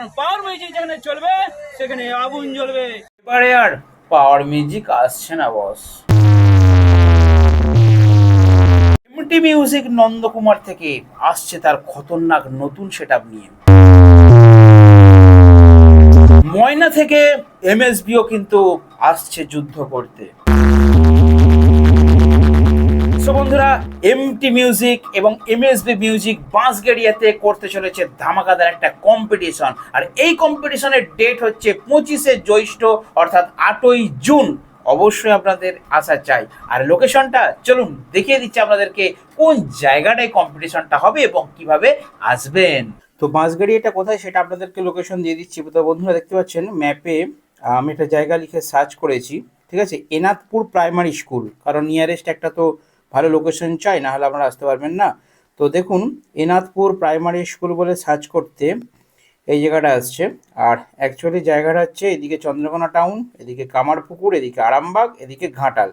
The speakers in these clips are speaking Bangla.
কারণ পাওয়ার মিউজিক যেখানে চলবে, সেখানে আগুন জ্বলবে। এবারে আর পাওয়ার মিউজিক আসছে না বস এমটি মিউজিক নন্দকুমার থেকে আসছে তার খতরনাক নতুন সেটআপ নিয়ে। ময়না থেকে এমএসবিও কিন্তু আসছে যুদ্ধ করতে। সো বন্ধুরা এমটি মিউজিক এবং এমএসবি মিউজিক বাঁশগেড়িয়াতে করতে চলেছে ধামাকাদার একটা কম্পিটিশন আর এই কম্পিটিশনের ডেট হচ্ছে পঁচিশে জ্যৈষ্ঠ, অর্থাৎ আটই জুন। অবশ্যই আপনাদের আসা চাই। আর লোকেশনটা চলুন দেখিয়ে দিচ্ছি আপনাদেরকে, কোন জায়গাটায় কম্পিটিশনটা হবে এবং কীভাবে আসবেন। তো বাঁশগাড়ি এটা কোথায় সেটা আপনাদেরকে লোকেশন দিয়ে দিচ্ছি। তো বন্ধুরা, দেখতে পাচ্ছেন ম্যাপে আমি একটা জায়গা লিখে সার্চ করেছি। ঠিক আছে? এনাথপুর প্রাইমারি স্কুল কারণ নিয়ারেস্ট একটা তো ভালো লোকেশন চাই না হলে আপনারা আসতে পারবেন না। তো দেখুন, এনাথপুর প্রাইমারি স্কুল বলে সার্চ করতে এই জায়গাটা আসছে। আর অ্যাকচুয়ালি জায়গাটা হচ্ছে এদিকে চন্দ্রকোনা টাউন এদিকে কামারপুকুর, এদিকে আরামবাগ, এদিকে ঘাটাল।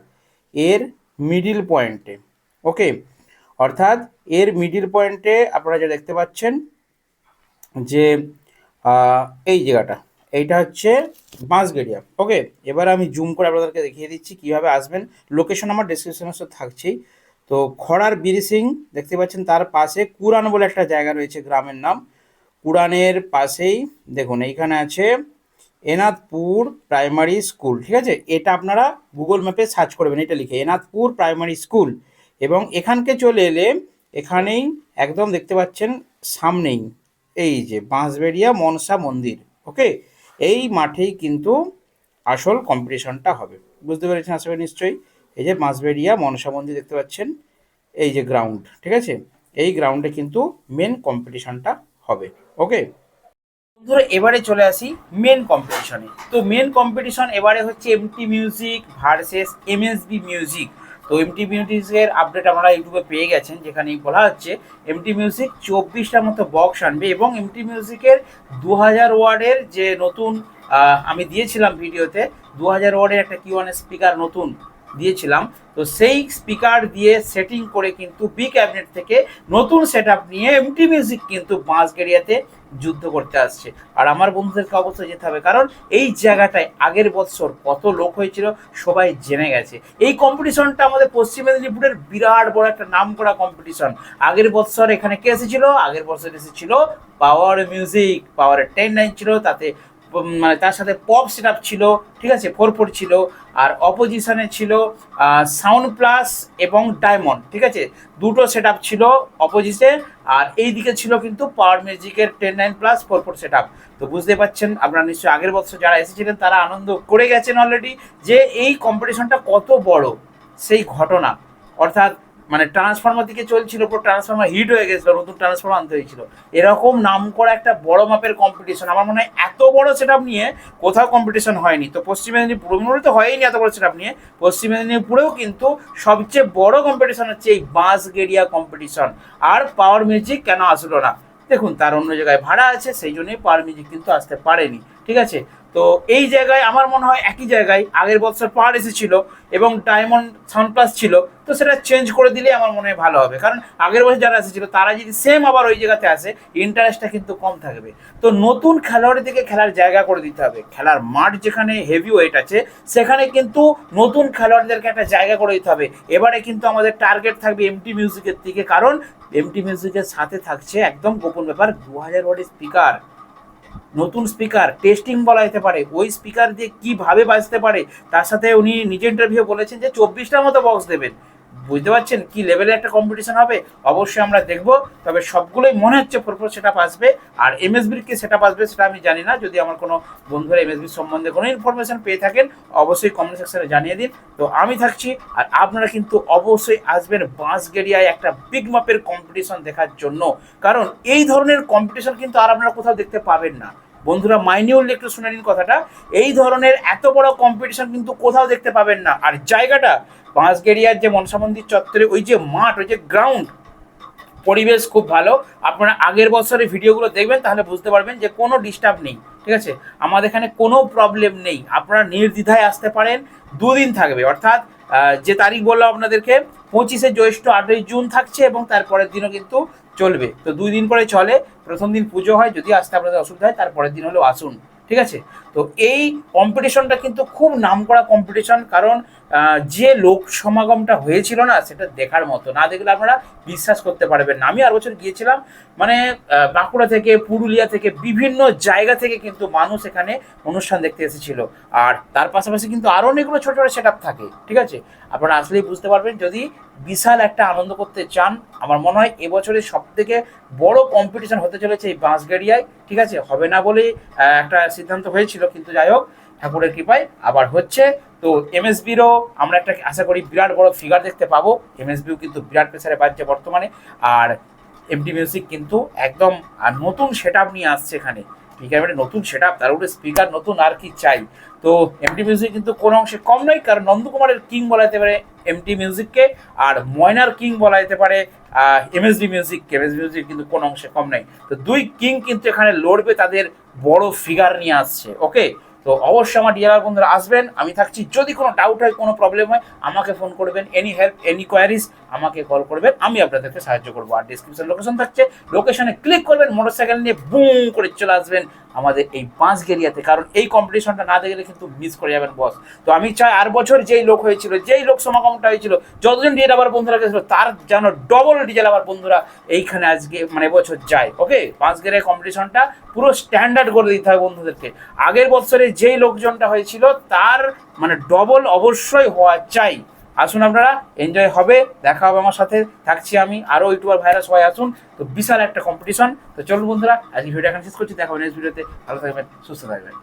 এর মিডিল পয়েন্টে ওকে অর্থাৎ এর মিডিল পয়েন্টে আপনারা যা দেখতে পাচ্ছেন যে এই জায়গাটা। এইটা হচ্ছে বাঁশগেড়িয়া ওকে এবার আমি জুম করে আপনাদেরকে দেখিয়ে দিচ্ছি কীভাবে আসবেন। লোকেশন আমার ডিসক্রিপশনে তো থাকছেই। তো খড়ার বীর সিং, দেখতে পাচ্ছেন তার পাশে কুরান বলে একটা জায়গা রয়েছে গ্রামের নাম। কুরানের পাশেই, দেখুন, এইখানে আছে এনাথপুর প্রাইমারি স্কুল, ঠিক আছে? এটা আপনারা গুগল ম্যাপে সার্চ করবেন, এটা লিখে এনাথপুর প্রাইমারি স্কুল। এবং এখানকে চলে এলে এখানেই একদম দেখতে পাচ্ছেন সামনেই, এই যে বাঁশবেড়িয়া মনসা মন্দির ওকে এই মাঠেই কিন্তু আসল কম্পিটিশনটা হবে। বুঝতে পেরেছেন? আসবে নিশ্চয়ই। এই যে বাঁশবেড়িয়া মনসা মন্দির দেখতে পাচ্ছেন, এই যে গ্রাউন্ড ঠিক আছে? এই গ্রাউন্ডে কিন্তু মেন কম্পিটিশনটা হবে। ওকে বন্ধুরা এবারে চলে আসি মেন কম্পিটিশনে তো মেন কম্পিটিশন এবারে হচ্ছে MT music versus MSB music তো এমটি মিউজিকের আপডেট আমরা ইউটিউবে পেয়ে গেছেন যেখানে বলা হচ্ছে এমটি মিউজিক চব্বিশটার মতো বক্স আনবে এবং এমটি মিউজিকের দু হাজার ওয়ার্ডের যে নতুন আমি দিয়েছিলাম ভিডিওতে দু হাজার ওয়ার্ডের একটা কিউ স্পিকার নতুন দিয়েছিলাম। তো সেই স্পিকার দিয়ে সেটিং করে কিন্তু বি ক্যাবিনেট থেকে নতুন সেট আপ নিয়ে এমটি মিউজিক কিন্তু বাঁশগেড়িয়াতে যুদ্ধ করতে আসছে। আর আমার বন্ধুদেরকে অবশ্যই যেতে হবে, কারণ এই জায়গাটায় আগের বছর কত লোক হয়েছিল সবাই জেনে গেছে। এই কম্পিটিশনটা আমাদের পশ্চিম মেদিনীপুরের বিরাট বড় একটা নাম করা কম্পিটিশন আগের বছর এখানে কে এসেছিল? আগের বছর এসেছিল পাওয়ার মিউজিক পাওয়ারের টেন নাইন ছিল, তাতে মানে তার সাথে পপ সেট ছিল, ঠিক আছে ফোর ফোর ছিল, আর অপোজিশনে ছিল সাউন্ড প্লাস এবং ডায়মন্ড ঠিক আছে, দুটো সেট ছিল অপোজিটে আর এই দিকে ছিল কিন্তু পাওয়ার মিউজিকের ten nine plus four four set তো বুঝতে পারছেন, আপনারা নিশ্চয়ই আগের বছর যারা এসেছিলেন, তারা আনন্দ করে গেছেন অলরেডি যে এই কম্পিটিশনটা কত বড়, সেই ঘটনা। অর্থাৎ মানে ট্রান্সফর্মার দিকে চলছিল, পুরো ট্রান্সফর্মার হিট হয়ে গেছিল, নতুন ট্রান্সফর্মার আনতে হয়েছিল। এরকম নাম করা একটা বড় মাপের কম্পিটিশন আমার মনে হয় এত বড় সেট নিয়ে কোথাও কম্পিটিশন হয়নি। তো পশ্চিম মেদিনীপুর পুরো তো হয়নি এত বড় সেট নিয়ে। পশ্চিম মেদিনীপুরেও কিন্তু সবচেয়ে বড় কম্পিটিশন হচ্ছে এই বাঁশগেড়িয়া কম্পিটিশন আর পাওয়ার মিউজিক কেন আসলো না? দেখুন, তার অন্য জায়গায় ভাড়া আছে, সেই জন্যই পাওয়ার মিউজিক কিন্তু আসতে পারেনি। ঠিক আছে? তো এই জায়গায় আমার মনে হয় একই জায়গায় আগের বছর পাওয়ার এসেছিল এবং ডায়মন্ড সাউন্ড প্লাস ছিল, তো সেটা চেঞ্জ করে দিলে আমার মনে হয় ভালো হবে। কারণ আগের বছর যারা এসেছিল, তারা যদি সেম আবার ওই জায়গাতে আসে ইন্টারেস্টটা কিন্তু কম থাকবে। তো নতুন খেলোয়াড়ের দিকে খেলার জায়গা করে দিতে হবে। খেলার মাঠ যেখানে হেভি ওয়েট আছে, সেখানে কিন্তু নতুন খেলোয়াড়দেরকে একটা জায়গা করে দিতে হবে। এবারে কিন্তু আমাদের টার্গেট থাকবে এমটি মিউজিকের দিকে, কারণ এমটি মিউজিকের সাথে থাকছে একদম গোপন ব্যাপার দু হাজার ওয়াটের স্পিকার নতুন স্পিকার টেস্টিং বলা যেতে পারে। ওই স্পিকার দিয়ে কীভাবে বাজতে পারে? তার সাথে উনি নিজে ইন্টারভিউ বলেছেন যে, চব্বিশটার মতো বক্স দেবেন। বুঝতে পারছেন কি লেভেলের একটা কম্পিটিশন হবে? অবশ্যই আমরা দেখব। তবে সবগুলোই মনে হচ্ছে পরপর সেটা আসবে। আর এমএসবির কি সেটা আসবে সেটা আমি জানি না। যদি আমার কোনো বন্ধুরা এমএসবির সম্বন্ধে কোনো ইনফরমেশন পেয়ে থাকেন, অবশ্যই কমেন্ট সেকশনে জানিয়ে দিন। তো আমি থাকছি, আর আপনারা কিন্তু অবশ্যই আসবেন বাঁশগেড়িয়ায় একটা বিগ মাপের কম্পিটিশন দেখার জন্য। কারণ এই ধরনের কম্পিটিশন কিন্তু আর আপনারা কোথাও দেখতে পাবেন না। বন্ধুরা মাইনিউল একটু শুনে নিন কথাটা। এই ধরনের এত বড় কম্পিটিশন কিন্তু কোথাও দেখতে পাবেন না। আর জায়গাটা বাঁশগেড়িয়ার যে মনসা মন্দির চত্বরে, ওই যে মাঠ, ওই যে গ্রাউন্ড পরিবেশ খুব ভালো। আপনারা আগের বছরের ভিডিওগুলো দেখবেন, তাহলে বুঝতে পারবেন যে কোনো ডিস্টার্ব নেই, ঠিক আছে? আমাদের এখানে কোনো প্রবলেম নেই। আপনারা নির্দ্বিধায় আসতে পারেন, দুদিন থাকবে। অর্থাৎ যে তারিখ বললাম আপনাদেরকে, পঁচিশে জ্যৈষ্ঠ আটই জুন থাকছে এবং তারপরের দিনও কিন্তু চলবে। তো দুই দিন পরে চলে, প্রথম দিন পুজো হয়, যদি আসতে আপনাদের অসুবিধা হয়, তারপরের দিন হলেও আসুন, ঠিক আছে? তো এই কম্পিটিশনটা কিন্তু খুব নামকরা কম্পিটিশন কারণ যে লোক সমাগমটা হয়েছিল না, সেটা দেখার মতো। না দেখলে আপনারা বিশ্বাস করতে পারবেন না। আমি আর বছর গিয়েছিলাম মানে বাঁকুড়া থেকে, পুরুলিয়া থেকে, বিভিন্ন জায়গা থেকে কিন্তু মানুষ এখানে অনুষ্ঠান দেখতে এসেছিল। আর তার পাশাপাশি কিন্তু আরও অনেকগুলো ছোটো ছোটো সেট থাকে, ঠিক আছে? আপনারা আসলেই বুঝতে পারবেন, যদি বিশাল একটা আনন্দ করতে চান। আমার মনে হয় এবছরের সব থেকে বড় কম্পিটিশন হতে চলেছে এই বাঁশগাড়িয়ায়। ঠিক আছে? হবে না বলেই একটা সিদ্ধান্ত হয়েছিল, কিন্তু যাই হোক, ঠাকুরের কৃপায় আবার হচ্ছে। তো এমএসবিরও আমরা একটা, আশা করি, বিরাট বড় ফিগার দেখতে পাবো। এমএসবিও কিন্তু বিরাট প্রেসারে বাজছে বর্তমানে। আর এমডি মিউজিক কিন্তু একদম নতুন সেট নিয়ে আসছে এখানে। পিকামের নতুন সেট আপ তার উপরে স্পিকার নতুন, আর কি চাই? তো এমটি মিউজিক কিন্তু কোনো অংশে কম নয়, কারণ নন্দকুমারের কিং বলা যেতে পারে এমটি মিউজিককে আর ময়নার কিং বলা যেতে পারে এমএসডি মিউজিক এমএসডি মিউজিক কিন্তু কোনো অংশে কম নয়। তো দুই কিং কিন্তু এখানে লড়বে তাদের বড় ফিগার নিয়ে আসছে ওকে তো অবশ্যই আমার ডিআর বন্ধুরা আসবেন, আমি থাকছি। যদি কোনো ডাউট হয়, কোনো প্রবলেম হয়, আমাকে ফোন করবেন এনি হেল্প এনি কোয়ারিজ আমাকে কল করবেন, আমি আপনাদেরকে সাহায্য করব। আর ডিসক্রিপশন লোকেশন থাকছে। লোকেশনে ক্লিক করবেন মোটরসাইকেল নিয়ে বুম করে চলে আসবেন আমাদের এই পাঁচ গেরিয়াতে কারণ এই কম্পিটিশনটা না দেখলে কিন্তু মিস করে যাবেন বস তো আমি চাই আর বছর যেই লোক হয়েছিল, যেই লোক সমাগমটা হয়েছিল যতজন ডিএল আবার বন্ধুরা গেছিল, তার যেন ডবল ডিজেল আবার বন্ধুরা এইখানে আজকে মানে বছর যায়। ওকে পাঁচ গেরের কম্পিটিশনটা পুরো স্ট্যান্ডার্ড করে দিতে হবে বন্ধুদেরকে। আগের বছরে যেই লোকজনটা হয়েছিল, তার মানে ডবল অবশ্যই হওয়া চাই। আসুন আপনারা এনজয় হবে, দেখা হবে আমার সাথে, থাকছি আমি আরও ইউটিউবার ভাইরাস সবাই আসুন, তো বিশাল একটা কম্পিটিশন তো চলুন বন্ধুরা, আজকে ভিডিও এখন শেষ করছি, দেখা হবে নেক্সট ভিডিওতে ভালো থাকবেন, সুস্থ থাকবেন।